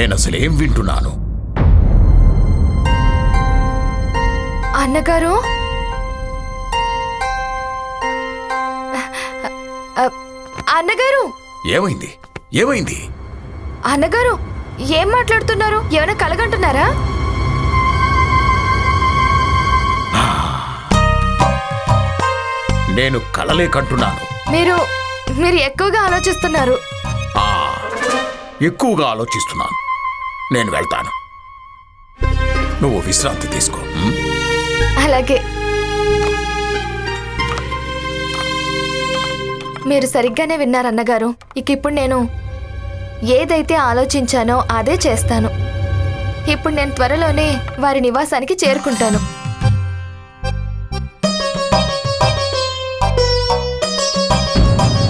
నేను అసలేం వింటున్నాను. అన్నగారు? అన్నగారు? ఏమైంది? ఏమైంది? అన్నగారు ఏం మాట్లాడుతున్నారు? ఏమైనా కలగంటున్నారా? నేను కలలే కంటున్నాను మీరు మీరు ఎక్కువగా ఆలోచిస్తున్నారు. ఎక్కువగా ఆలోచిస్తున్నాను. నేను వెళ్తాను. నువ్వు విశ్రాంతి తీసుకో అలాగే. మీరు సరిగ్గానే విన్నారన్నగారు ఇక ఇప్పుడు నేను ఏదైతే ఆలోచించానో అదే చేస్తాను. ఇప్పుడు నేను త్వరలోనే వారి నివాసానికి చేరుకుంటాను.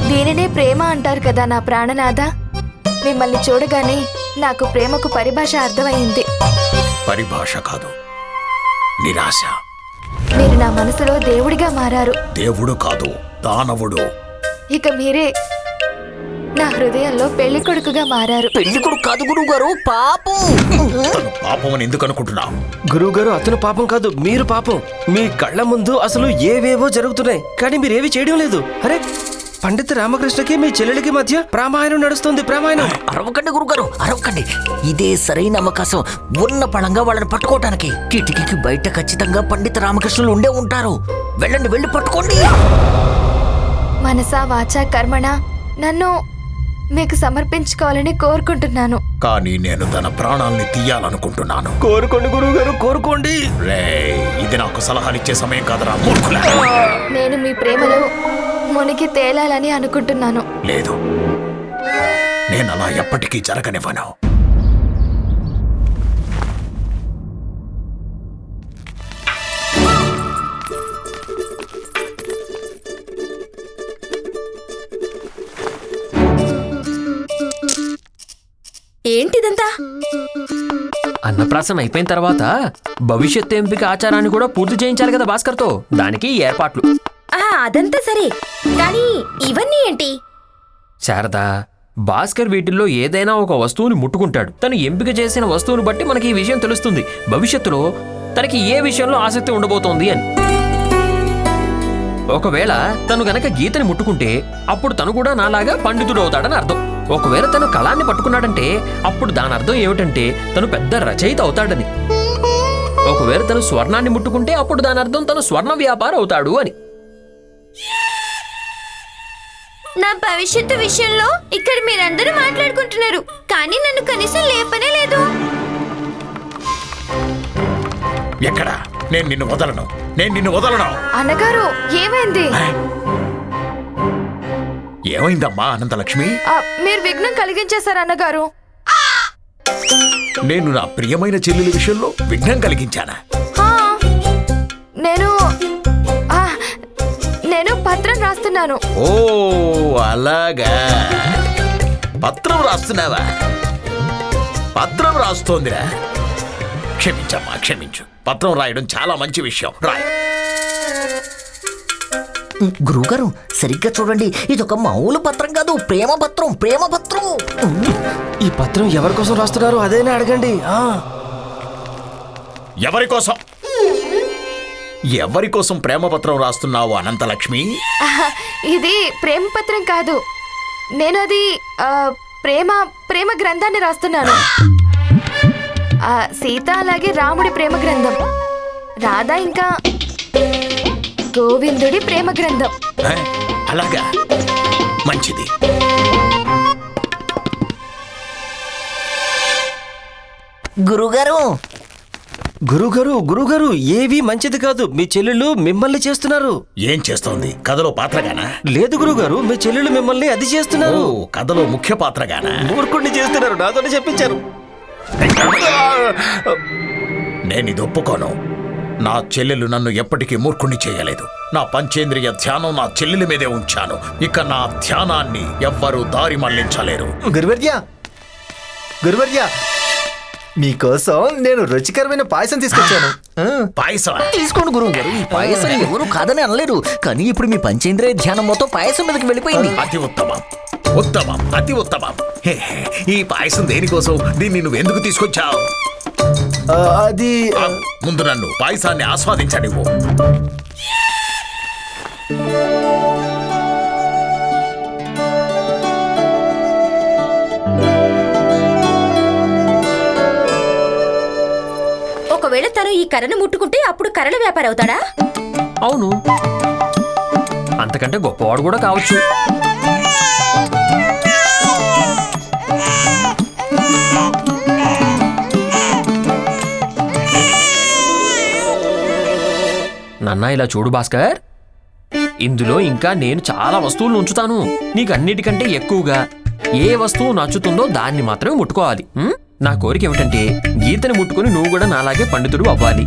దీనినే ప్రేమ అంటారు కదా నా ప్రాణనాథ. మిమ్మల్ని చూడగానే నాకు ప్రేమకు పరిభాష అర్థమైంది. పరిభాష కాదు. నిరాశ. మీరు నా మనసులో దేవుడిగా మారారు. దేవుడు కాదు దానవుడు. ఇక మీరే నా హృదయంలో పెళ్ళి కొడుకుగా మారారు. పెళ్ళి కొడుకు కాదు గురువు గారు పాపం. తను పాపం అని ఎందుకు అనుకుంటున్నావు గురువుగారు అతను పాపం కాదు మీరు పాపం. మీ కళ్ళ ముందు అసలు ఏవేవో జరుగుతున్నాయి కానీ మీరేవి చేయడం లేదు. అరే పండిత రామకృష్ణకి మీ చెల్లెలికి మధ్య ప్రామాయణం నడుస్తుంది ప్రామాయణం. అరవకండి గురుగారు అరవకండి. ఇదే సరైన అవకాశం. ఉన్న పళంగా వాళ్ళని పట్టుకోవటానికి. కిటికీకి బయట ఖచ్చితంగా పండిత రామకృష్ణులు ఉండే ఉంటారు. వెళ్ళండి వెళ్ళి పట్టుకోండి. మనసా వాచా కర్మణ నన్ను మీకు సమర్పించుకోవాలని కోరుకుంటున్నాను. కానీ నేను తన ప్రాణాల్ని తీయాలనుకుంటున్నాను. కోరుకోండి గురువుగారు కోరుకోండి. రే ఇది నాకు సలహాలిచ్చే సమయం కాదరా మూర్ఖుల నేను మీ ప్రేమలో మునిగి తేలాలని అనుకుంటున్నాను. లేదు. నేను అలా ఎప్పటికీ జరగనివ్వను. ఏంటిదంతా? అన్నప్రాసం అయిపోయిన తర్వాత భవిష్యత్ ఎంపిక ఆచారాన్ని కూడా పూర్తి చేయించాలి కదా భాస్కర్తో? దానికి ఏర్పాట్లు. ఆ అదంతా సరే. కానీ ఇవన్నీ ఏంటి? శారదా భాస్కర్ వీటిల్లో ఏదైనా ఒక వస్తువుని ముట్టుకుంటాడు. తను ఎంపిక చేసిన వస్తువుని బట్టి మనకి ఈ విషయం తెలుస్తుంది. భవిష్యత్తులో తనకి ఏ విషయంలో ఆసక్తి ఉండబోతోంది అని. ఒకవేళ తను గనక గీతని ముట్టుకుంటే అప్పుడు తను కూడా నాలాగా పండితుడు అవుతాడని అర్థం. ఒకవేళ తను కళాన్ని పట్టుకున్నాడంటే అప్పుడు దాని అర్థం ఏమిటంటే తను పెద్ద రచయిత అవుతాడని. ఒకవేళ తను స్వర్ణాన్ని ముట్టుకుంటే అప్పుడు దాని అర్థం తను స్వర్ణ వ్యాపారం అవుతాడు అని. నా భవిష్యత్తు విషయంలో ఇక్కడ మీరందరూ మాట్లాడుకుంటున్నారు కానీ నన్ను కనీసం లేపనే లేదు. ఎక్కడ? నేను నిన్ను వదలను. నేను నిన్ను వదలను. అన్నగారు ఏమైంది? ఏమైందమ్మా అనంతలక్ష్మి? ఆ, మీరు విఘ్నం కలిగించేశారు అన్నగారు. నేను నా ప్రియమైన చెల్లెలి విషయంలో విఘ్నం కలిగించానా? పత్రం రాస్తున్నాను. ఓ అలాగా. పత్రం రాస్తున్నావా? పత్రం రాస్తోందిరా. క్షమించమ్మా క్షమించు. పత్రం రాయడం చాలా మంచి విషయం. రాయ్. గురువుగారు సరిగ్గా చూడండి. ఇది ఒక మామూలు పత్రం కాదు. ప్రేమ పత్రం ప్రేమ పత్రం. ఈ పత్రం ఎవరి కోసం రాస్తున్నారు అదేనా అడగండి. ఆ. ఎవరి కోసం? ఎవరి కోసం ప్రేమ పత్రం రాస్తున్నావు అనంతలక్ష్మి? ఇది ప్రేమ పత్రం కాదు. నేను అది ప్రేమ ప్రేమ గ్రంథాన్ని రాస్తున్నాను. ఆ, సీత అలాగే రాముడి ప్రేమ గ్రంథం. రాధా ఇంకా గోవిందుడి ప్రేమ గ్రంథం? అలాగా. మంచిది. గురువుగారు గురుగారు గురుగారు ఏవి మంచిది కాదు. మీ చెల్లెళ్ళు మిమ్మల్ని చేస్తున్నారు. ఏం చేస్తోంది? కథలో పాత్రగానా? లేదు గురుగారు మీ చెల్లెళ్ళు మిమ్మల్ని అది చేస్తున్నారు. కథలో ముఖ్య పాత్రగానా? మూర్ఖుడిని చేస్తున్నారు నాతోనే చెప్పించారు. నేను ఇది ఒప్పుకోను. నా చెల్లెలు నన్ను ఎప్పటికీ మూర్ఖుణ్ణి చేయలేదు. నా పంచేంద్రియ ధ్యానం నా చెల్లెలి మీదే ఉంచాను. ఇక నా ధ్యానాన్ని ఎవ్వరూ దారి మళ్ళించలేరు. గురువర్య గురువర్య మీకోసం నేను రుచికరమైన పాయసం తీసుకొచ్చాను. పాయసం తీసుకోండి గురువు గారు ఈ పాయసం ఎవరు కాదని అనలేరు. కానీ ఇప్పుడు మీ పంచేంద్రియ ధ్యానం మొత్తం పాయసం మీదకి వెళ్ళిపోయింది. అతి ఉత్తమం. ఉత్తమం అతి ఉత్తమం. హే, హే, ఈ పాయసం దేనికోసం? దీన్ని నువ్వు ఎందుకు తీసుకొచ్చావు? అది ముందు నన్ను పాయసాన్ని ఆస్వాదించనివ్వు. ఒకవేళ తను ఈ కర్రను ముట్టుకుంటే అప్పుడు కర్రల వ్యాపారి అవుతాడా? అవును. అంతకంటే గొప్పవాడు కూడా కావచ్చు. నన్న ఇలా చూడు భాస్కర్. ఇందులో ఇంకా నేను చాలా వస్తువులు ఉంచుతాను. నీకు అన్నిటికంటే ఎక్కువగా ఏ వస్తువు నచ్చుతుందో దాన్ని మాత్రమే ముట్టుకోవాలి నా కోరిక ఏమిటంటే గీతని ముట్టుకుని నువ్వు కూడా నాలాగే పండితుడు అవ్వాలి.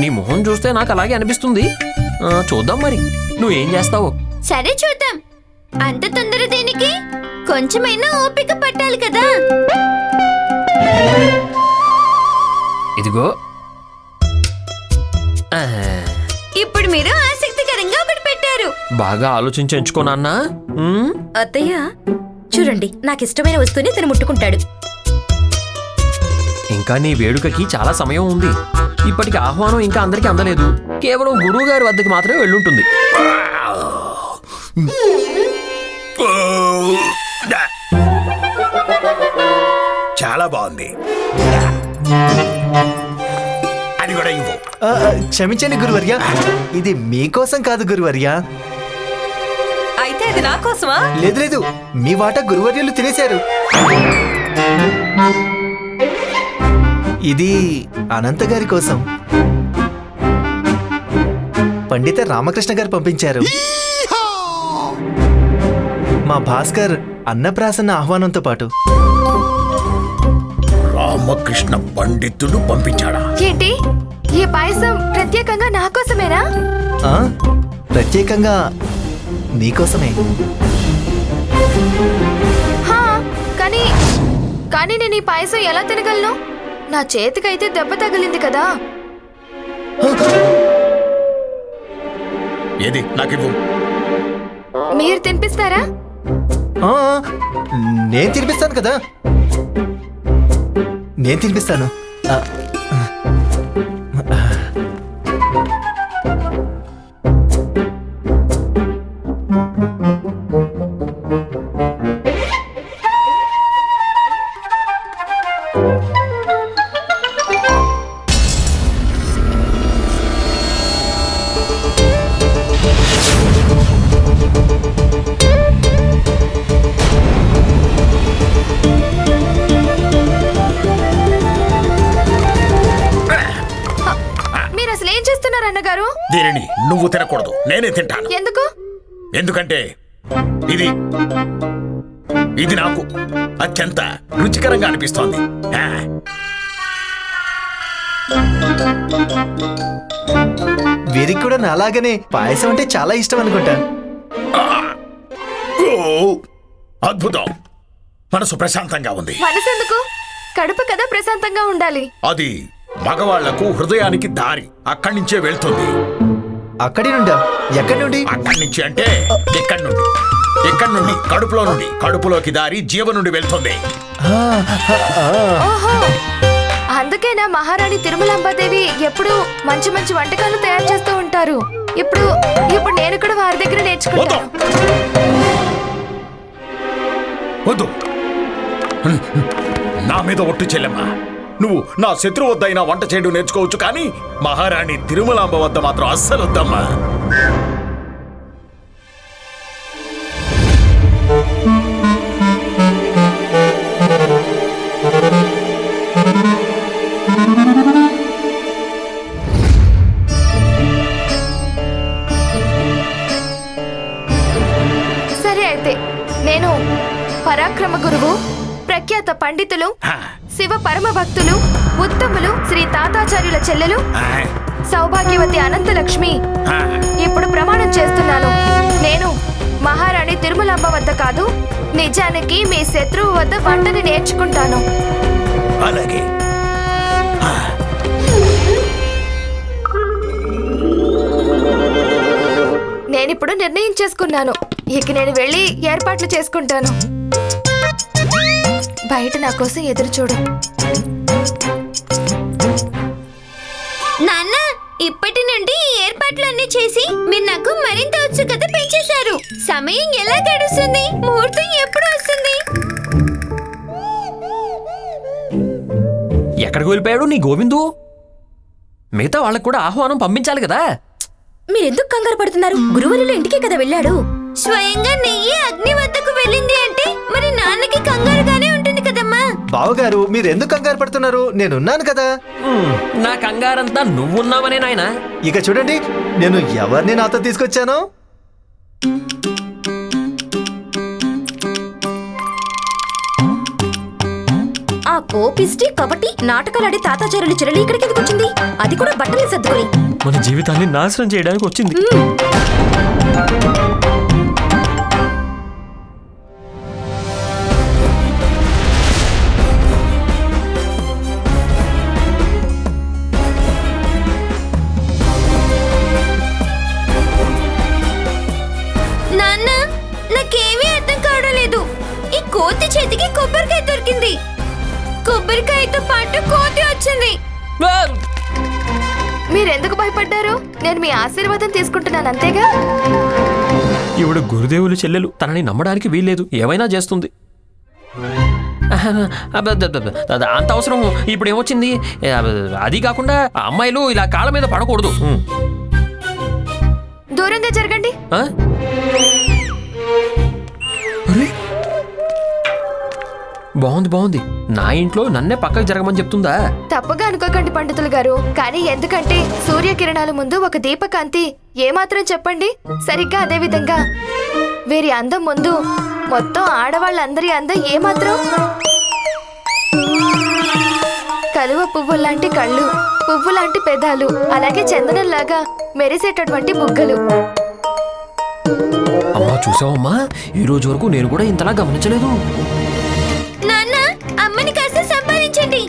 నీ మొహం చూస్తే నాకు అలాగే అనిపిస్తుంది. ఆ, చూద్దాం మరి. నువ్వేం చేస్తావో? సరే చూద్దాం. అంత తొందర దేనికి? కొంచెమైనా ఓపిక పట్టాలి కదా. ఇదిగో. ఆ, ఇప్పుడు మీరు ఆసక్తికరంగా ఒకటి పెట్టారు. బాగా ఆలోచించి ఎంచుకో నాన్నా. ఉం? అత్తయ్య చూడండి నాకు ఇష్టమైన వస్తువుని తను ముట్టుకుంటాడు. ఇంకా నీ వేడుకకి చాలా సమయం ఉంది. ఇప్పటికి ఆహ్వానం ఇంకా అందరికీ అందలేదు. కేవలం గురువు గారి వద్దకు మాత్రమే వెళ్ళుంటుంది. చాలా బాగుంది. అది కూడా ఇవ్వు. క్షమించండి గురువర్య. ఇది మీకోసం కాదు గురువర్య. అయితే అది నా కోసమా? లేదు లేదు. మీ వాటా గురువర్యులు తినేశారు. ఇది అనంత గారి కోసం. పండిత రామకృష్ణ గారు పంపించారు. మా భాస్కర్ అన్నప్రాసన్న ఆహ్వానంతో పాటు. రామకృష్ణ పండితుడు పంపించాడా? ఏంటి? ఈ పాయసం ప్రత్యేకంగా నా కోసమేనా? ఆ, ప్రత్యేకంగా నీకోసమే హా కానీ కానీ నేను ఈ పాయసం ఎలా తినగలను? నా చేతికైతే దెబ్బ తగిలింది కదా. ఏది? నాకివ్వు. మీరు తినిపిస్తారా? ఆ, నేను తినిపిస్తాను కదా. నేను తినిపిస్తాను. ఆ, దీనిని నువ్వు తినకూడదు. నేనే తింటాను. ఎందుకు? ఎందుకంటే ఇది ఇది నాకు అత్యంత రుచికరంగా అనిపిస్తోంది. వీరికి కూడా నాలాగనే పాయసం అంటే చాలా ఇష్టం అనుకుంటా. ఓ, అద్భుతం. మనసు ప్రశాంతంగా ఉంది. మనసు ఎందుకు కడుపు కదా ప్రశాంతంగా ఉండాలి. అది మగవాళ్ళకు హృదయానికి దారి అక్కడి నుంచే వెళ్తుంది. అక్కడి నుండా? ఎక్కడి నుండి? అక్కడి నుంచి అంటే ఇక్కడి నుండి. ఇక్కడి నుండి కడుపులో నుండి. కడుపులోకి దారి జీవ నుండి వెళ్తుంది. ఆ, ఆ, ఆ. ఓహో! అందుకేనా మహారాణి తిరుమలాంబాదేవి ఎప్పుడు మంచి మంచి వంటకాలు తయారు చేస్తూ ఉంటారు. ఇప్పుడు ఇప్పుడు నేను కూడా వారి దగ్గర నేర్చుకుంటాను. వద్దు. నా మీద ఒట్టు చెల్లెమ్మ. నువ్వు నా శత్రువు వద్దైనా వంట చేయడం నేర్చుకోవచ్చు కానీ మహారాణి తిరుమలాంబ వద్ద మాత్రం అస్సలు వద్దమ్మా సరే అయితే నేను పరాక్రమ గురువు ప్రఖ్యాత పండితులు హా, శివ పరమ భక్తులు ఉత్తములు శ్రీ తాతాచార్యుల చెల్లెలు సౌభాగ్యవతి అనంతలక్ష్మి. ఇప్పుడు ప్రమాణం చేస్తున్నాను. నేను మహారాణి తిరుమలాంబ వద్ద కాదు నిజానికి మీ శత్రువు వద్ద వంటని నేర్చుకుంటాను. అలాగే. నేనిప్పుడు నిర్ణయం చేసుకున్నాను. ఇక నేను వెళ్ళి ఏర్పాట్లు చేసుకుంటాను. బయట నా కోసం ఎదురు చూడు. నాన్న ఇప్పటి నుండి ఈ ఏర్పాట్లన్నీ చేసి మీరు నాకు మరింత ఉత్సుకత పెంచేశారు. సమయం ఎలా గడుస్తుంది? ముహూర్తం ఎప్పుడు వస్తుంది? ఎక్కడికి వెళ్ళిపోయాడు నీ గోవిందు? మిగతా వాళ్ళకి కూడా ఆహ్వానం పంపించాలి కదా. మీరెందుకు కంగారు పడుతున్నారు? గురువుల ఇంటికే కదా వెళ్ళాడు? స్వయంగా నెయ్యి అగ్ని వద్దకు వెళ్ళింది అంటే మరి నాన్నకి కంగారుగానే ఉంటుంది బావగారు మీరు ఎందుకు కంగారు పడుతున్నారు? నేనున్నాను కదా. నా కంగారంతా నువ్వున్నావనే నాయనా. ఇక చూడండి నేను ఎవరిని నాతో తీసుకొచ్చానో? ఆ కోపిష్టి కబట్టి నాటకాలాడి తాతాచారులు చెరలి ఇక్కడికి ఎందుకు వచ్చింది? అది కూడా బట్టలు సర్దుకొని. మన జీవితాన్ని నాశనం చేయడానికి వచ్చింది. తీసుకుంటున్నాను అంతేగా? ఈవిడ గురుదేవులు చెల్లెలు తనని నమ్మడానికి వీల్లేదు. ఏమైనా చేస్తుంది. అంత అవసరం. ఇప్పుడు ఏమొచ్చింది అది కాకుండా అమ్మాయిలు ఇలా కాళ్ళ మీద పడకూడదు. దూరంగా జరగండి. బాగుంది బాగుంది. నా ఇంట్లో నన్నే పక్కకు జరగమని చెప్తుందా? తప్పుగా అనుకోకండి పండితులు గారు. కానీ ఎందుకంటే సూర్యకిరణాల ముందు ఒక దీపకాంతి. ఏమాత్రం చెప్పండి? సరిగ్గా అదే విధంగా. వీరి అందం ముందు మొత్తం ఆడవాళ్ళందరి అందం ఏమాత్రం? కలువ పువ్వు లాంటి కళ్ళు పువ్వు లాంటి పెదాలు అలాగే చందనంలాగా మెరిసేటటువంటి బుగ్గలు. అమ్మా చూసావమ్మా? ఈ రోజు వరకు నేను కూడా ఇంతలా గమనించలేదు. అమ్మని కాస్త సంపాదించండి.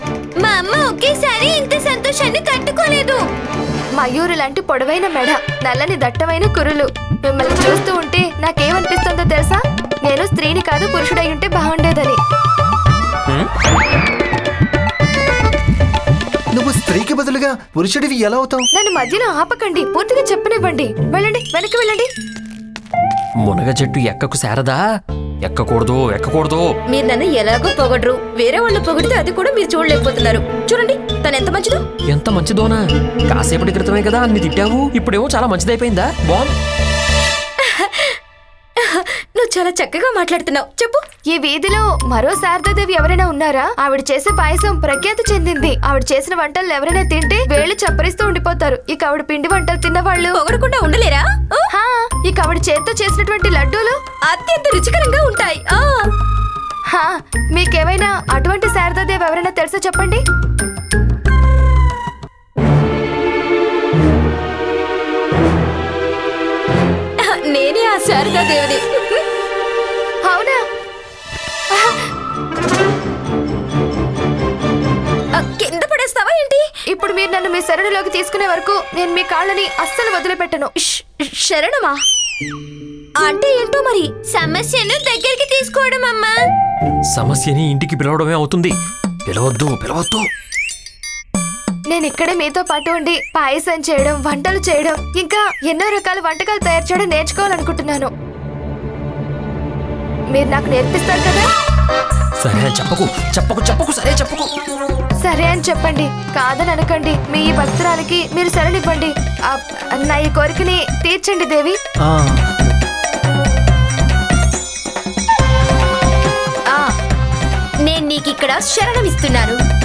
మా అమ్మ ఒకేసారి ఇంత సంతోషాన్ని తట్టుకోలేదు మయూరు లాంటి పొడవైన మెడ నల్లని దట్టమైన కురులు. మిమ్మల్ని చూస్తూ ఉంటే నాకేమనిపిస్తుందో తెలుసా? నేను స్త్రీని కాదు పురుషుడై ఉంటే బాగుండేదని. నువ్వు స్త్రీకి బదులుగా పురుషుడివి ఎలా అవుతావు? నన్ను మధ్యలో ఆపకండి పూర్తిగా చెప్పనివ్వండి. వెళ్ళండి వెనక్కి వెళ్ళండి. మునగ చెట్టు ఎక్కకు శారదా? ఎక్కకూడదు ఎక్కకూడదు. మీరు నన్ను ఎలాగో పొగడరు. వేరే వాళ్ళు పొగిడితే అది కూడా మీరు చూడలేకపోతున్నారు. చూడండి తను ఎంత మంచిదో. ఎంత మంచిదోనా? కాసేపటి క్రితమే కదా అన్ని తిట్టావు. ఇప్పుడేమో చాలా మంచిదైపోయిందా? బాగుంది. చాలా చక్కగా మాట్లాడుతున్నావు. చెప్పు. ఈ వీధిలో మరో శారదాదేవి ఎవరైనా ఉన్నారా? ఆవిడ చేసే పాయసం ప్రఖ్యాతి చెందింది. ఆవిడ చేసిన వంటలు ఎవరైనా తింటే వేళ్ళు చప్పరిస్తూ ఉండిపోతారు. ఇక ఆవిడ పిండి వంటలు తిన్నవాళ్ళు పొగడకుండా ఉండలేరా? హా, ఇక ఆవిడ చేత్తో చేసినటువంటి లడ్డూలు అత్యంత రుచికరంగా ఉంటాయి. ఆ. హా, మీకేమైనా అటువంటి శారదాదేవి ఎవరైనా తెలుసా చెప్పండి? నేనే ఆ శారదా ఇప్పుడు మీరు నన్ను మీ శరణులోకి తీసుకునే వరకు నేను మీ కాళ్ళని అస్సలు వదిలిపెట్టను. శరణమా? అంటే ఏంటో మరి? సమస్యను దగ్గరికి తీసుకోవడం అమ్మా. సమస్యని ఇంటికి పిలవడమే అవుతుంది. పిలవద్దు పిలవద్దు. నేను ఇక్కడే మీతో పాటు ఉండి పాయసం చేయడం వంటలు చేయడం ఇంకా ఎన్నో రకాల వంటకాలు తయారు చేయడం నేర్చుకోవాలనుకుంటున్నాను. మీరు నాకు నేర్పిస్తారు కదా? సరే అని చెప్పకు. చెప్పకు చెప్పకు సరే చెప్పకు. సరే అని చెప్పండి. కాదని అనకండి. మీ ఈ భక్తురాలకి మీరు శరణివ్వండి. నా ఈ కోరికని తీర్చండి దేవి. ఆ, ఆ. నేను నీకు ఇక్కడ శరణమిస్తున్నాను.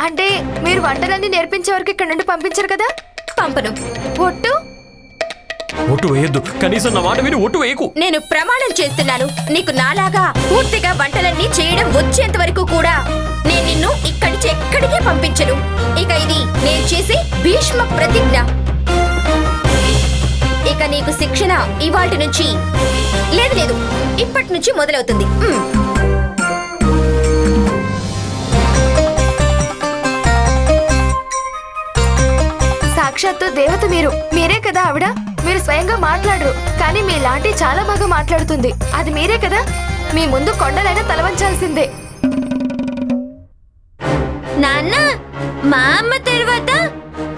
అంటే మీరు వంటలన్నీ నేర్పించే వరకు ఇక్కడ నుండి పంపించరు కదా? పంపను. ఒట్టు ఒట్టు వేయొద్దు. కనీసం నా మాట విని ఒట్టు వేయకు. నేను ప్రమాణం చేస్తున్నాను. నీకు నాలాగా పూర్తిగా వంటలన్నీ చేయడం వచ్చేంత వరకు కూడా నేను నిన్ను ఇక్కడి నుంచి ఎక్కడికి పంపించను. ఇక ఇది నేను చేసే భీష్మ ప్రతిజ్ఞ. ఇక నీకు శిక్షణ ఇవాటి నుంచి లేదు లేదు ఇప్పటి నుంచి మొదలవుతుంది. సాక్షాత్తు దేవత మీరు మీరే కదా ఆవిడ? మీరు స్వయంగా మాట్లాడరు కానీ మీ లాంటి చాలా బాగా మాట్లాడుతుంది. అది మీరే కదా? మీ ముందు కొండలైనా తలవంచాల్సిందే. నాన్న మా అమ్మ తర్వాత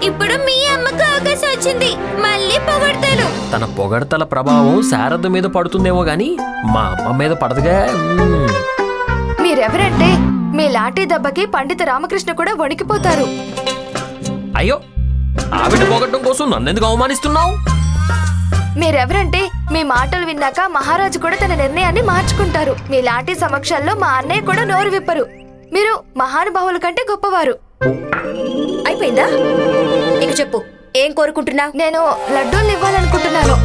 ఇప్పుడు మీ అమ్మకు అవకాశం వచ్చింది. మళ్ళీ పొగడతాను తన పొగడతల ప్రభావం శారద మీద పడుతుందేమో గాని మా అమ్మ మీద పడదుగా. మీరెవరంటే మీ లాఠీ దెబ్బకి పండిత రామకృష్ణ కూడా వణికిపోతారు. అయ్యో ఆవిడ పొగడటం కోసం నన్నెందుకు అవమానిస్తున్నావు? మీరెవరంటే మీ మాటలు విన్నాక మహారాజు కూడా తన నిర్ణయాన్ని మార్చుకుంటారు. మీ లాఠీ సమక్షంలో మా అన్నయ్య కూడా నోరు విప్పరు. మీరు మహానుభావుల కంటే గొప్పవారు. అయిపోయిందా? ఇక చెప్పు ఏం కోరుకుంటున్నావు నేను లడ్డూలు ఇవ్వాలనుకుంటున్నాను.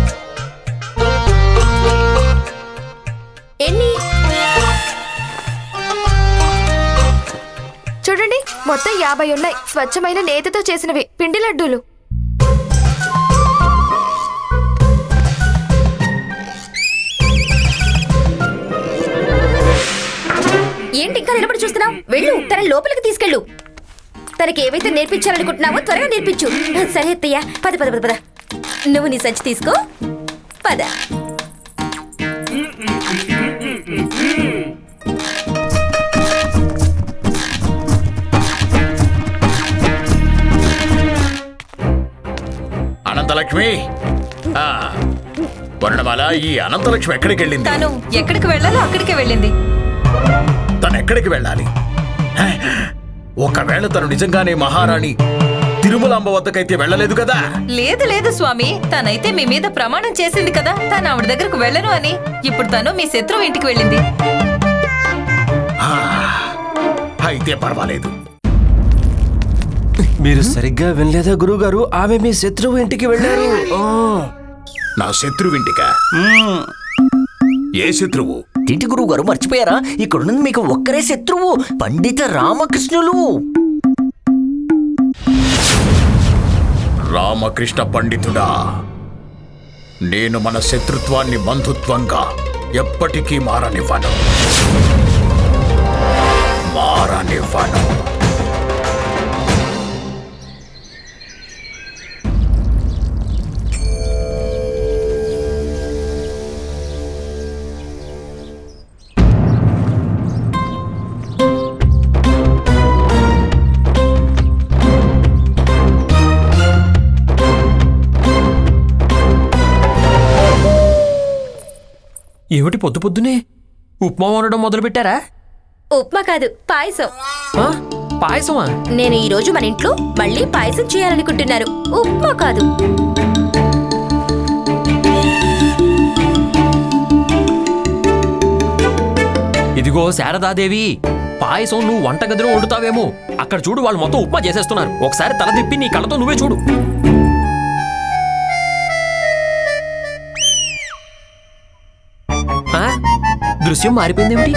ఎన్ని? చూడండి మొత్తం యాభై ఉన్నాయి. స్వచ్ఛమైన నేతితో చేసినవి. పిండి లడ్డూలు. ఏంటి ఇంకా నిలబడి చూస్తున్నావు? వెళ్ళు తన లోపలికి తీసుకెళ్ళు. తనకి ఏవైతే నేర్పించాలనుకుంటున్నావో త్వరగా నేర్పించు. సరే అత్తయ్య పద పద పద పద. నువ్వు నీ సంచి తీసుకో. పద. అనంతలక్ష్మి. ఆ, వర్ణమాల ఈ అనంతలక్ష్మి ఎక్కడికి వెళ్ళింది తను ఎక్కడికి వెళ్ళాలో అక్కడికే వెళ్ళింది. తను ఎక్కడికి వెళ్ళాలి? ఒకవేళ తను నిజంగానే మహారాణి తిరుమలాంబ వద్దకైతే వెళ్ళలేదు కదా? లేదు లేదు స్వామి. తనైతే మీ మీద ప్రమాణం చేసింది కదా. తను ఆవిడ దగ్గరకు వెళ్ళను అని. ఇప్పుడు తను మీ శత్రువు ఇంటికి వెళ్ళింది. అయితే పర్వాలేదు. మీరు సరిగ్గా వినలేదా గురుగారు ఆమె మీ శత్రువు ఇంటికి వెళ్ళారు. ఆ. నా శత్రువింటిక మ్మ్. ఏ శత్రువు? తింటి గురువు గారు మర్చిపోయారా? ఇక్కడున్నది మీకు ఒక్కరే శత్రువు పండిత రామకృష్ణులు. రామకృష్ణ పండితుడా నేను మన శత్రుత్వాన్ని బంధుత్వంగా ఎప్పటికీ మారనివ్వను. మారనివ్వను. ఏమిటి పొద్దు పొద్దునే? ఉప్మా వండడం మొదలు పెట్టారా ఉప్మా కాదు పాయసం. ఆ? పాయసమా? నేను ఈ రోజు మన ఇంట్లో మళ్ళీ పాయసం చేయాలనుకుంటున్నాను ఉప్మా కాదు. ఇదిగో శారదాదేవి పాయసం నువ్వు వంటగదిలో వండుతావేమో. అక్కడ చూడు వాళ్ళు మొత్తం ఉప్మా చేసేస్తున్నారు. ఒకసారి తల తిప్పి నీ కళ్ళతో నువ్వే చూడు. ఆ? దృశ్యం మారిపోయిందేమిటి?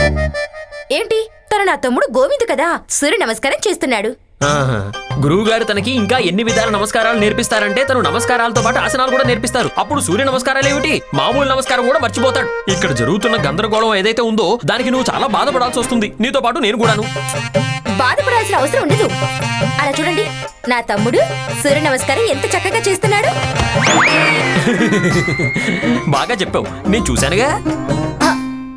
ఏంటి? తన నా తమ్ముడు గోవింద్ కదా. సూర్య నమస్కారం చేస్తున్నాడు. గురువు గారు తనకి ఇంకా ఎన్ని విధాల నమస్కారాలు నేర్పిస్తారంటే తను నమస్కారాలతో పాటు ఆసనాలు కూడా నేర్పిస్తారు. అప్పుడు సూర్య నమస్కారాలు ఏమిటి? మామూలు నమస్కారం కూడా మర్చిపోతాడు. ఇక్కడ జరుగుతున్న గందరగోళం ఏదైతే ఉందో దానికి నువ్వు చాలా బాధపడాల్సి వస్తుంది. నీతో పాటు నేను కూడాను. బాధపడాల్సిన అవసరం ఉండదు. అలా చూడండి. నా తమ్ముడు సూర్య నమస్కారం ఎంత చక్కగా చేస్తున్నాడు. బాగా చెప్పావు. నేను చూశానుగా.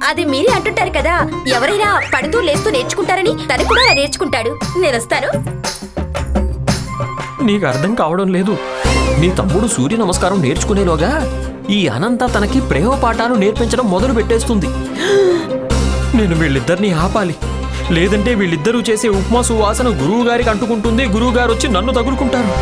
అది మీరే అంటుంటారు కదా. ఎవరైనా పడుతూ లేస్తూ నేర్చుకుంటారని తను కూడా నేర్చుకుంటాడు. నేను వస్తాను. నీకు అర్థం కావడం లేదు. నీ తమ్ముడు సూర్య నమస్కారం నేర్చుకునేలోగా ఈ అనంత తనకి ప్రేమ పాఠాలు నేర్పించడం మొదలు పెట్టేస్తుంది. నేను వీళ్ళిద్దరిని ఆపాలి. లేదంటే వీళ్ళిద్దరూ చేసే ఉప్మా సువాసన గురువు గారికి అంటుకుంటుంది గురువు గారు వచ్చి నన్ను తగులుకుంటారు.